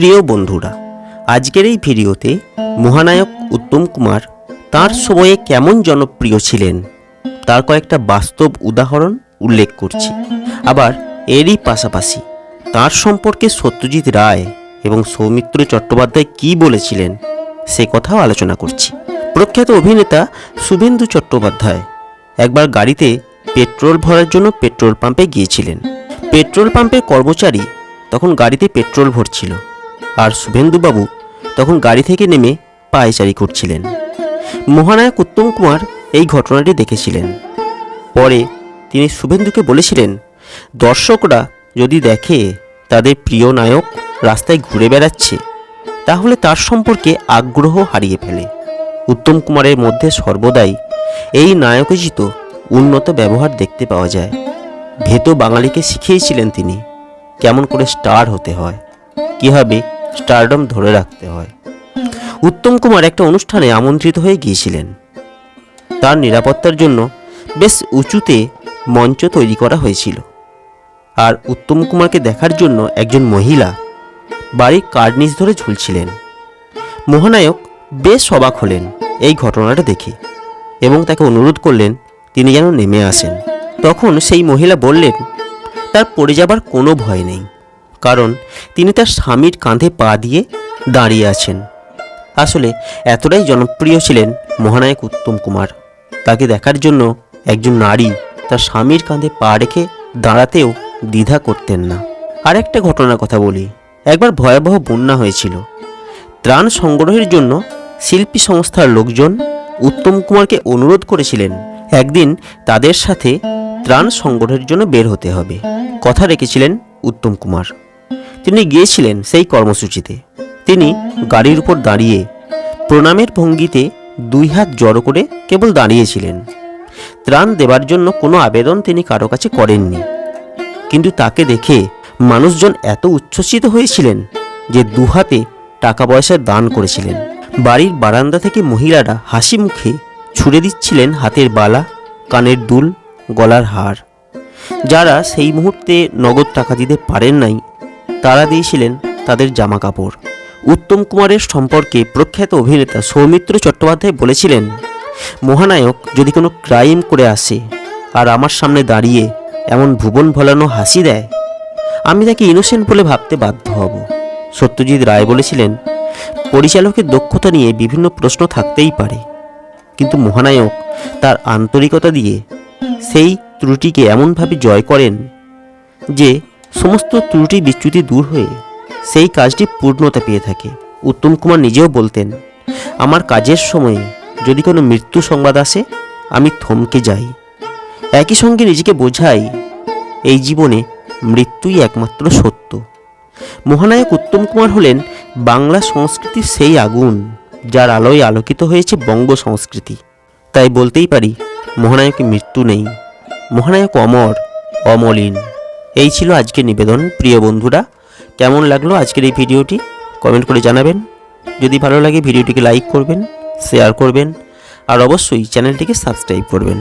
প্রিয় বন্ধুরা, আজকের এই ভিডিওতে মহানায়ক উত্তম কুমার তার সময়ে কেমন জনপ্রিয় ছিলেন, তার কয়েকটা বাস্তব উদাহরণ উল্লেখ করছি। আবার এরই পাশাপাশি তার সম্পর্কে সত্যজিৎ রায় এবং সৌমিত্র চট্টোপাধ্যায় কী বলেছিলেন, সে কথাও আলোচনা করছি। প্রখ্যাত অভিনেতা শুভেন্দু চট্টোপাধ্যায় একবার গাড়িতে পেট্রোল ভরার জন্য পেট্রোল পাম্পে গিয়েছিলেন। পেট্রোল পাম্পের কর্মচারী তখন গাড়িতে পেট্রোল ভরছিল। আর শুভেন্দুবাবু তখন গাড়ি থেকে নেমে পায়চারি করছিলেন। মহানায়ক উত্তম কুমার এই ঘটনাটি দেখেছিলেন। পরে তিনি শুভেন্দুকে বলেছিলেন, দর্শকরা যদি দেখে তাদের প্রিয় নায়ক রাস্তায় ঘুরে বেড়াচ্ছে, তাহলে তার সম্পর্কে আগ্রহ হারিয়ে ফেলে। উত্তম কুমারের মধ্যে সর্বদাই এই নায়কোচিত উন্নত ব্যবহার দেখতে পাওয়া যায়। ভেতো বাঙালিকে শিখিয়েছিলেন তিনি, কেমন করে স্টার হতে হয়, কীভাবে স্টারডম ধরে রাখতে হয়। উত্তম কুমার একটা অনুষ্ঠানে আমন্ত্রিত হয়ে গিয়েছিলেন। তার নিরাপত্তার জন্য বেশ উঁচুতে মঞ্চ তৈরি করা হয়েছিল। আর উত্তম কুমারকে দেখার জন্য একজন মহিলা বাড়ির কার্নিস ধরে ঝুলছিলেন। মহানায়ক বেশ অবাক হলেন এই ঘটনাটা দেখে এবং তাকে অনুরোধ করলেন তিনি যেন নেমে আসেন। তখন সেই মহিলা বললেন, তার পড়ে যাবার কোনো ভয় নেই। কারণ তিনি তার স্বামীর কাঁধে পা দিয়ে দাঁড়িয়ে আছেন। আসলে এতটাই জনপ্রিয় ছিলেন মহানায়ক উত্তম কুমার। তাকে দেখার জন্য একজন নারী তার স্বামীর কাঁধে পা রেখে দাঁড়াতেও দ্বিধা করতেন না। আরেকটা ঘটনার কথা বলি। একবার ভয়াবহ বন্যা হয়েছিল। ত্রাণ সংগ্রহের জন্য শিল্পী সংস্থার লোকজন উত্তম কুমারকে অনুরোধ করেছিলেন, একদিন তাদের সাথে ত্রাণ সংগ্রহের জন্য বের হতে হবে। কথা রেখেছিলেন উত্তম কুমার। তিনি গিয়েছিলেন সেই কর্মসূচিতে। তিনি গাড়ির উপর দাঁড়িয়ে প্রণামের ভঙ্গিতে দুই হাত জড়ো করে কেবল দাঁড়িয়েছিলেন। ত্রাণ দেবার জন্য কোনো আবেদন তিনি কারও কাছে করেননি। কিন্তু তাকে দেখে মানুষজন এত উচ্ছ্বসিত হয়েছিলেন যে দুহাতে টাকা পয়সা দান করেছিলেন। বাড়ির বারান্দা থেকে মহিলারা হাসি মুখে ছুড়ে দিচ্ছিলেন হাতের বালা, কানের দুল, গলার হার। যারা সেই মুহূর্তে নগদ টাকা দিতে পারেন নাই তারা দিয়েছিলেন তাদের জামা কাপড় উত্তম কুমারের সম্পর্কে প্রখ্যাত অভিনেতা সৌমিত্র চট্টোপাধ্যায় বলেছিলেন, মহানায়ক, যদি কোনো ক্রাইম করে আসে আর আমার সামনে দাঁড়িয়ে এমন ভুবন ভোলানো হাসি দেয়, আমি তাকে ইনোসেন্ট বলে ভাবতে বাধ্য হব। সত্যজিৎ রায় বলেছিলেন, পরিচালকের দক্ষতা নিয়ে বিভিন্ন প্রশ্ন থাকতেই পারে, কিন্তু মহানায়ক তার আন্তরিকতা দিয়ে সেই ত্রুটিকে এমনভাবে জয় করেন যে সমস্ত ত্রুটি বিচ্যুতি দূর হয়ে সেই কাজটি পূর্ণতা পেয়ে থাকে। উত্তম কুমার নিজেও বলতেন, আমার কাজের সময়ে যদি কোনো মৃত্যু সংবাদ আসে, আমি থমকে যাই। একই সঙ্গে নিজেকে বোঝাই, এই জীবনে মৃত্যুই একমাত্র সত্য। মহানায়ক উত্তম কুমার হলেন বাংলা সংস্কৃতির সেই আগুন যার আলোয় আলোকিত হয়েছে বঙ্গ সংস্কৃতি। তাই বলতেই পারি, মহানায়কের মৃত্যু নেই। মহানায়ক অমর, অমলিন। এই ছিল আজকের নিবেদন, প্রিয় বন্ধুরা। কেমন লাগল আজকের এই ভিডিওটি? কমেন্ট করে জানাবেন। যদি ভালো লাগে, ভিডিওটিকে লাইক করবেন, শেয়ার করবেন, আর অবশ্যই চ্যানেলটিকে সাবস্ক্রাইব করবেন।